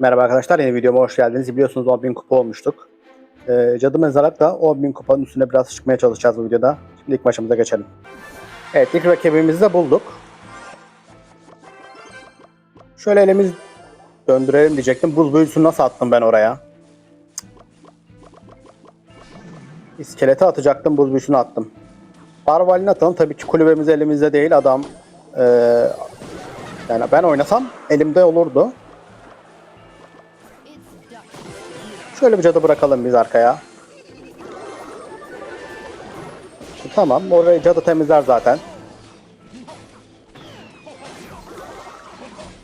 Merhaba arkadaşlar, yeni videoma hoş geldiniz. Biliyorsunuz 10.000 kupa olmuştuk. Ee, Cadı Mezarlık da 10.000 kupanın üstüne biraz çıkmaya çalışacağız bu videoda. Şimdi ilk maçımıza geçelim. Evet, ilk rakibimizi de bulduk. Şöyle elimiz döndürelim diyecektim. Buz büyüsünü nasıl attım ben oraya? İskelete atacaktım, buz büyüsünü attım. Barvalini atalım. Tabii ki kulübemiz elimizde değil. Adam ee, yani ben oynasam elimde olurdu. Şöyle bir cadı bırakalım biz arkaya. Tamam, orayı cadı temizler zaten.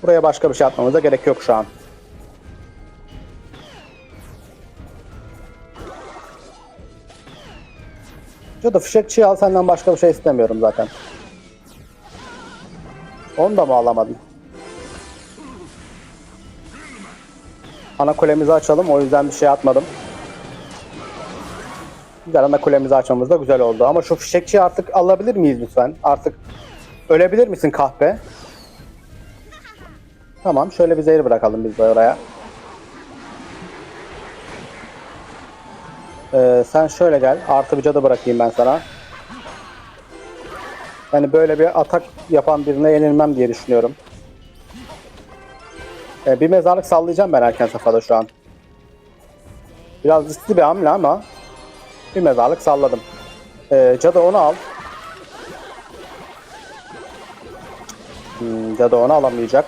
Buraya başka bir şey atmamıza gerek yok şu an. Cadı fişekçiyi al senden başka bir şey istemiyorum zaten. Onu da mı alamadın? Ana kulemizi açalım. O yüzden bir şey atmadım. Güzel ana kulemizi açmamız da güzel oldu. Ama şu fişekçiyi artık alabilir miyiz lütfen? Artık ölebilir misin kahpe? Tamam. Şöyle bir zehir bırakalım biz de oraya. Ee, sen şöyle gel. Artı bir cadı bırakayım ben sana. Yani böyle bir atak yapan birine yenilmem diye düşünüyorum. Ee, bir mezarlık sallayacağım ben erken safhada şu an. Biraz riskli bir hamle ama bir mezarlık salladım. Ee, Cadı onu al. Hmm, Cadı onu alamayacak.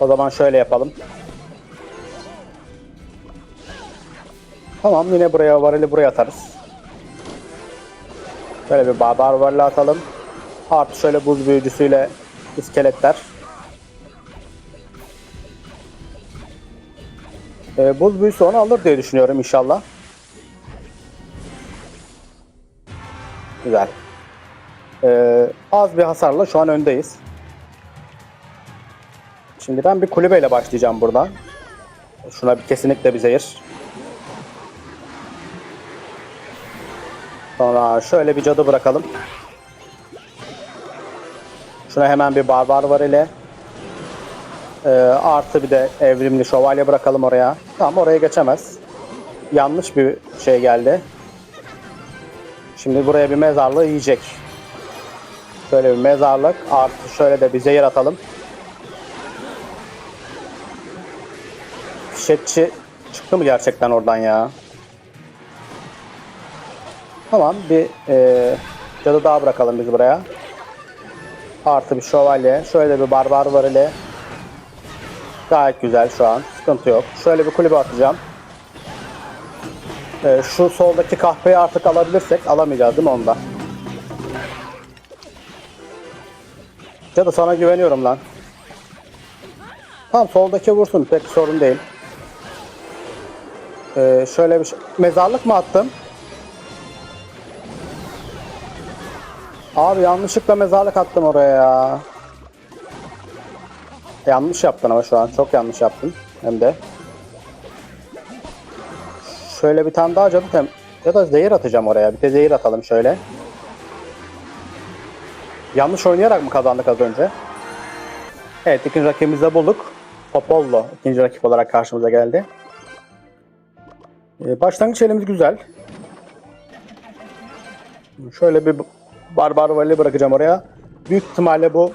O zaman şöyle yapalım. Tamam yine buraya varili buraya atarız. Şöyle bir barbar varili atalım. Artı şöyle buz büyücüsüyle iskeletler. Ee, buz büyüsü onu alır diye düşünüyorum inşallah. Güzel. Ee, az bir hasarla şu an öndeyiz. Şimdi ben bir kulübeyle başlayacağım buradan. Şuna bir kesinlikle bir zehir. Sonra şöyle bir cadı bırakalım. Şuna hemen bir barbar var ile. Ee, artı bir de evrimli şövalye bırakalım oraya. Tamam oraya geçemez. Yanlış bir şey geldi. Şimdi buraya bir mezarlığı yiyecek. Şöyle bir mezarlık. Artı şöyle de bir zehir atalım. Fişekçi çıktı mı gerçekten oradan ya? Tamam bir e, cadı daha bırakalım biz buraya. Artı bir şövalye. Şöyle bir barbar var ile. Gayet güzel şu an. Sıkıntı yok. Şöyle bir kulübe atacağım. Ee, şu soldaki kahveyi artık alabilirsek alamayacağız değil mi onda? Ya da sana güveniyorum lan. Tamam soldaki vursun pek sorun değil. Ee, şöyle bir. Mezarlık mı attım? Abi yanlışlıkla mezarlık attım oraya ya. Yanlış yaptın ama şu an. Çok yanlış yaptın. Hem de. Şöyle bir tane daha cadı tem ya da zehir atacağım oraya. Bir de zehir atalım şöyle. Yanlış oynayarak mı kazandık az önce? Evet ikinci rakibimizi de bulduk. Popollo ikinci rakip olarak karşımıza geldi. Ee, başlangıç elimiz güzel. Şöyle bir barbar vali bırakacağım oraya. Büyük ihtimalle bu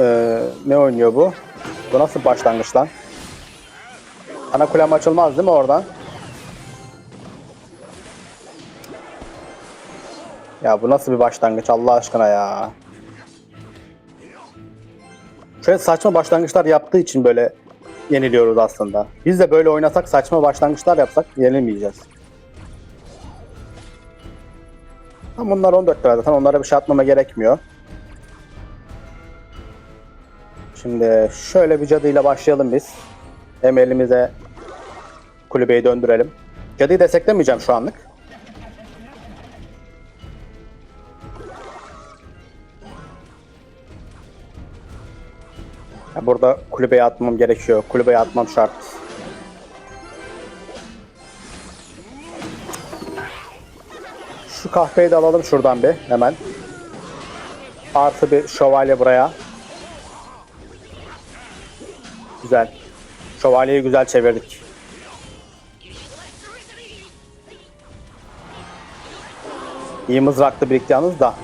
ee, ne oynuyor bu? Bu nasıl başlangıç lan? Ana kulem açılmaz değil mi oradan? Ya bu nasıl bir başlangıç Allah aşkına ya. Şöyle saçma başlangıçlar yaptığı için böyle yeniliyoruz aslında. Biz de böyle oynasak saçma başlangıçlar yapsak yenilmeyeceğiz. Ama bunlar 14 lira zaten onlara bir şey atmama gerekmiyor. Şimdi şöyle bir cadıyla başlayalım biz. Hem elimize kulübeyi döndürelim. Cadıyı desteklemeyeceğim şu anlık. Burada kulübeye atmam gerekiyor. Kulübeye atmam şart. Şu kahveyi de alalım şuradan bir hemen. Artı bir şövalye buraya. Güzel. Şövalyeyi güzel çevirdik. İyi mızraklı birlikte yalnız da.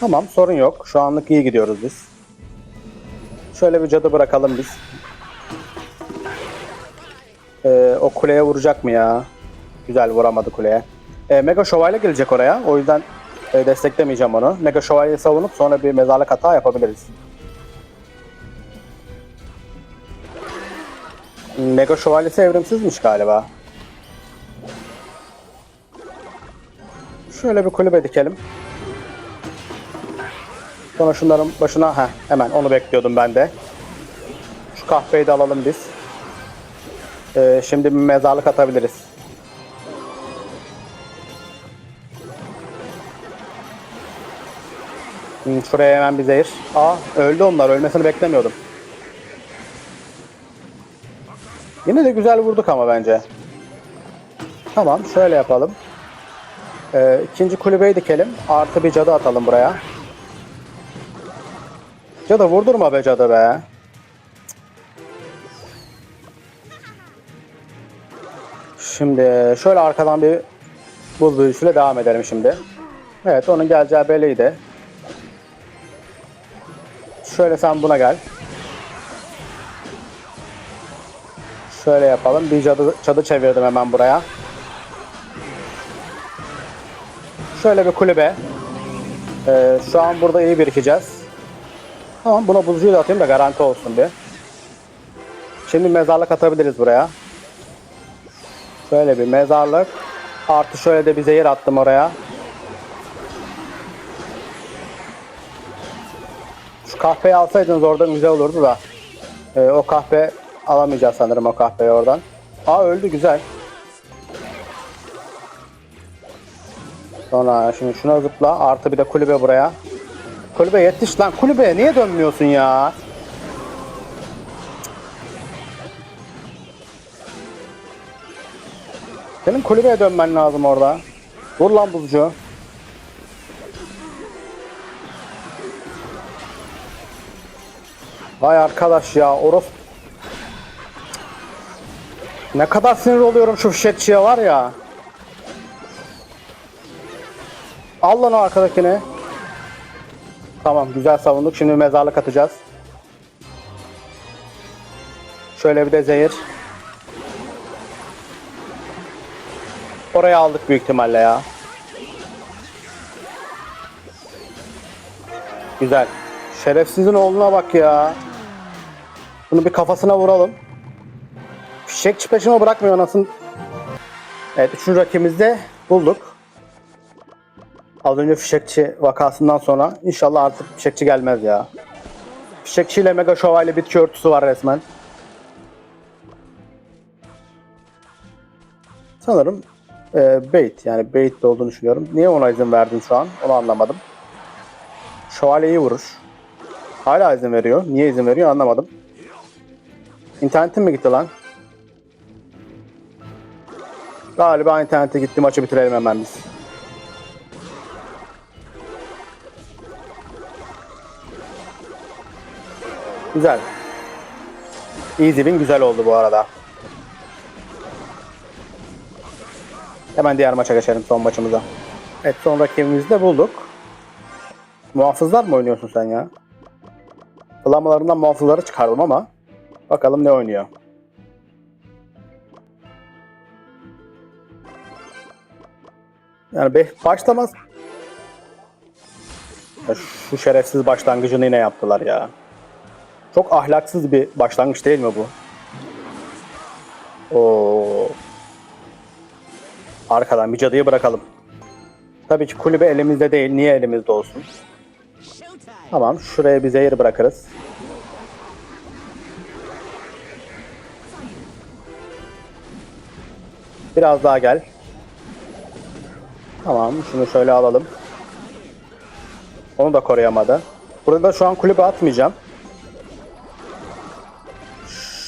Tamam sorun yok. Şu anlık iyi gidiyoruz biz. Şöyle bir cadı bırakalım biz. Ee, o kuleye vuracak mı ya? Güzel vuramadı kuleye. Ee, Mega Şövalye gelecek oraya. O yüzden e, desteklemeyeceğim onu. Mega Şövalyeyi savunup sonra bir mezarlık hata yapabiliriz. Mega Şövalyesi evrimsizmiş galiba. Şöyle bir kulübe dikelim. Sonra şunların başına heh, hemen onu bekliyordum ben de. Şu kahveyi de alalım biz. Ee, şimdi bir mezarlık atabiliriz. Hmm, Şuraya hemen bir zehir. Aa öldü onlar. Ölmesini beklemiyordum. Yine de güzel vurduk ama bence. Tamam şöyle yapalım. Ee, ikinci kulübeyi dikelim. Artı bir cadı atalım buraya. Cadı vurdurma be cadı be. Şimdi şöyle arkadan bir buz büyüsüyle devam edelim şimdi. Evet onun geleceği belliydi. Şöyle sen buna gel. Şöyle yapalım. Bir cadı, cadı çevirdim hemen buraya. Şöyle bir kulübe. Ee, şu an burada iyi birikeceğiz. Tamam buna buzcuyu da atayım da garanti olsun bir. Şimdi mezarlık atabiliriz buraya. Şöyle bir mezarlık. Artı şöyle de bir zehir attım oraya. Şu kahveyi alsaydınız oradan güzel olurdu da. Ee, o kahve alamayacağız sanırım o kahveyi oradan. Aa öldü güzel. Sonra şimdi şuna zıpla. Artı bir de kulübe buraya. Kulübe yetiş lan. Kulübeye niye dönmüyorsun ya? Senin kulübeye dönmen lazım orada. Vur lan buzcu. Vay arkadaş ya Oros. Ne kadar sinir oluyorum şu fişekçiye var ya. Al lan o arkadakini. Tamam güzel savunduk. Şimdi mezarlık atacağız. Şöyle bir de zehir. Oraya aldık büyük ihtimalle ya. Güzel. Şerefsizin oğluna bak ya. Bunu bir kafasına vuralım. Fişekçi peşime bırakmıyor anasını. Evet üçüncü rakibimizi de bulduk. Az önce fişekçi vakasından sonra inşallah artık fişekçi gelmez ya. Fişekçi ile mega şövalye bitki örtüsü var resmen. Sanırım e, bait yani bait de olduğunu düşünüyorum. Niye ona izin verdin şu an onu anlamadım. Şövalye iyi vuruş. Hala izin veriyor. Niye izin veriyor anlamadım. İnternetin mi gitti lan? Galiba internete gitti maçı bitirelim hemen biz. Güzel. Easy win güzel oldu bu arada. Hemen diğer maça geçelim son maçımıza. Evet son rakibimizi de bulduk. Muhafızlar mı oynuyorsun sen ya? Flamalarından muhafızları çıkardım ama bakalım ne oynuyor. Yani be başlamaz. Ya şu şerefsiz başlangıcını yine yaptılar ya. Çok ahlaksız bir başlangıç değil mi bu? Oo. Arkadan bir cadıyı bırakalım. Tabii ki kulübe elimizde değil. Niye elimizde olsun? Tamam. Şuraya bir zehir bırakırız. Biraz daha gel. Tamam. Şunu şöyle alalım. Onu da koruyamadı. Burada şu an kulübe atmayacağım.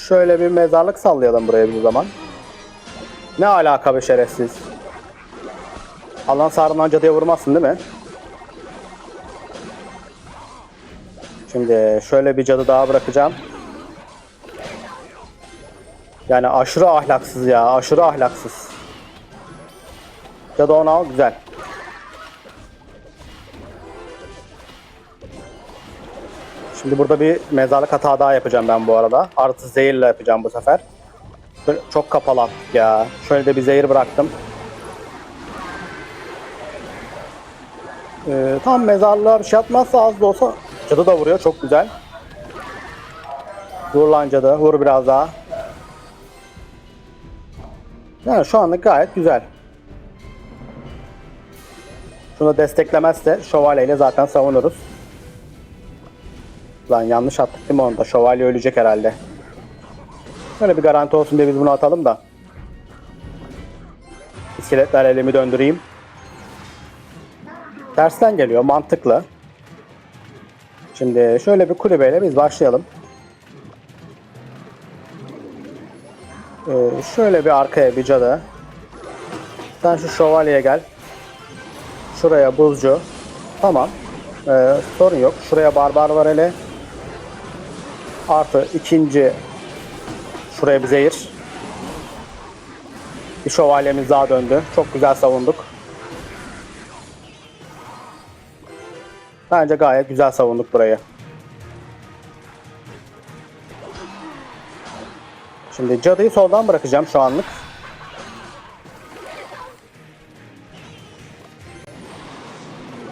Şöyle bir mezarlık sallayalım buraya bir zaman. Ne alaka be şerefsiz. Alan sarından cadıya vurmazsın değil mi? Şimdi şöyle bir cadı daha bırakacağım. Yani aşırı ahlaksız ya. Aşırı ahlaksız. Ya da onu al güzel. Şimdi burada bir mezarlık hata daha yapacağım ben bu arada. Artı zehirle yapacağım bu sefer. Böyle Çok kapalı ya. Şöyle de bir zehir bıraktım. Ee, tam mezarlığa bir şey atmazsa az da olsa cadı da vuruyor çok güzel. Vur lan cadı vur biraz daha. Yani şu anlık gayet güzel. Şunu desteklemezse şövalyeyle zaten savunuruz. Lan yanlış attık değil mi onu da? Şövalye ölecek herhalde. Böyle bir garanti olsun diye biz bunu atalım da. İskeletler elimi döndüreyim. Tersten geliyor mantıklı. Şimdi şöyle bir kulübeyle biz başlayalım. Ee, şöyle bir arkaya bir cadı. Sen şu şövalyeye gel. Şuraya buzcu. Tamam. Ee, sorun yok. Şuraya barbar var hele. Artı ikinci şuraya bir zehir. Bir şövalyemiz daha döndü. Çok güzel savunduk. Bence gayet güzel savunduk burayı. Şimdi cadıyı soldan bırakacağım şu anlık.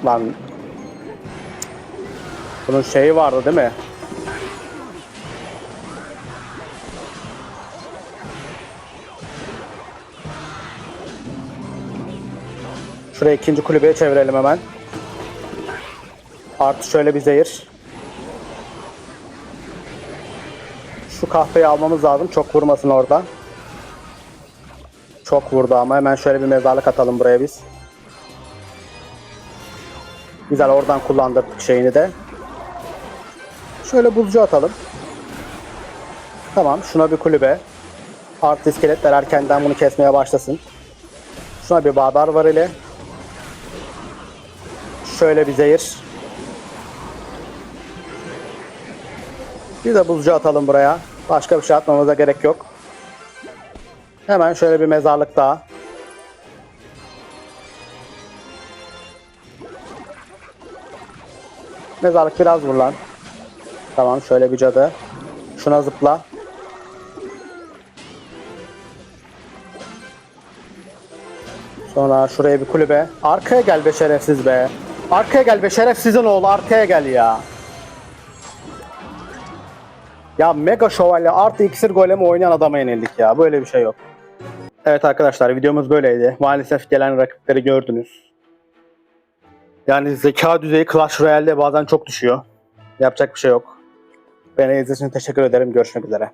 Lan bunun şeyi vardı değil mi? Şuraya ikinci kulübeye çevirelim hemen. Artı şöyle bir zehir. Şu kahveyi almamız lazım. Çok vurmasın orada. Çok vurdu ama hemen şöyle bir mezarlık atalım buraya biz. Güzel oradan kullandırdık şeyini de. Şöyle buzcu atalım. Tamam şuna bir kulübe. Artı iskeletler erkenden bunu kesmeye başlasın. Şuna bir barbar var ile. Şöyle bir zehir. Bir de buzcu atalım buraya. Başka bir şey atmamıza gerek yok. Hemen şöyle bir mezarlık daha. Mezarlık biraz vur lan. Tamam şöyle bir cadı. Şuna zıpla. Sonra şuraya bir kulübe. Arkaya gel be şerefsiz be. Arkaya gel be şerefsizin oğlu arkaya gel ya. Ya mega şövalye artı iksir golemi oynayan adama yenildik ya. Böyle bir şey yok. Evet arkadaşlar videomuz böyleydi. Maalesef gelen rakipleri gördünüz. Yani zeka düzeyi Clash Royale'de bazen çok düşüyor. Yapacak bir şey yok. Beni izlediğiniz için teşekkür ederim. Görüşmek üzere.